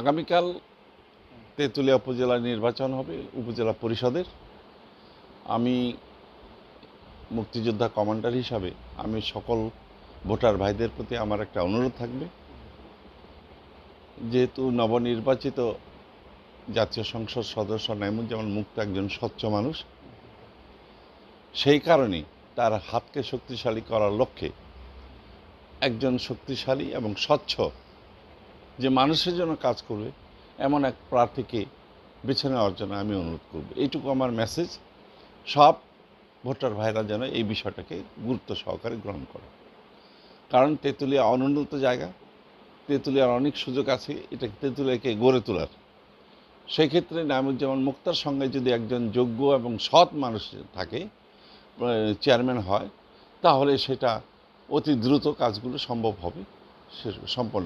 আগামীকাল তেঁতুলিয়া উপজেলা নির্বাচন হবে, উপজেলা পরিষদের। আমি মুক্তিযোদ্ধা কমান্ডার হিসাবে আমি সকল ভোটার ভাইদের প্রতি আমার একটা অনুরোধ থাকবে। যেহেতু নবনির্বাচিত জাতীয় সংসদ সদস্য নাইমুজ্জামান মুক্ত একজন স্বচ্ছ মানুষ, সেই কারণে তার হাতকে শক্তিশালী করার লক্ষ্যে একজন শক্তিশালী এবং স্বচ্ছ যে মানুষের জন্য কাজ করবে, এমন এক প্রার্থীকে বেছে নেওয়ার জন্য আমি অনুরোধ করব। এইটুকু আমার মেসেজ সব ভোটার ভাইরা যেন এই বিষয়টাকে গুরুত্ব সহকারে গ্রহণ করে কারণ তেঁতুলিয়া অনুন্নত জায়গা। তেঁতুলিয়ার অনেক সুযোগ আছে, এটা তেঁতুলিয়াকে গড়ে তোলার? সেই ক্ষেত্রে নাইমুজ্জামান মুক্তার সঙ্গে যদি একজন যোগ্য এবং সৎ মানুষ থাকে চেয়ারম্যান হয়, তাহলে সেটা অতি দ্রুত কাজগুলো সম্ভব হবে, সে সম্পন্ন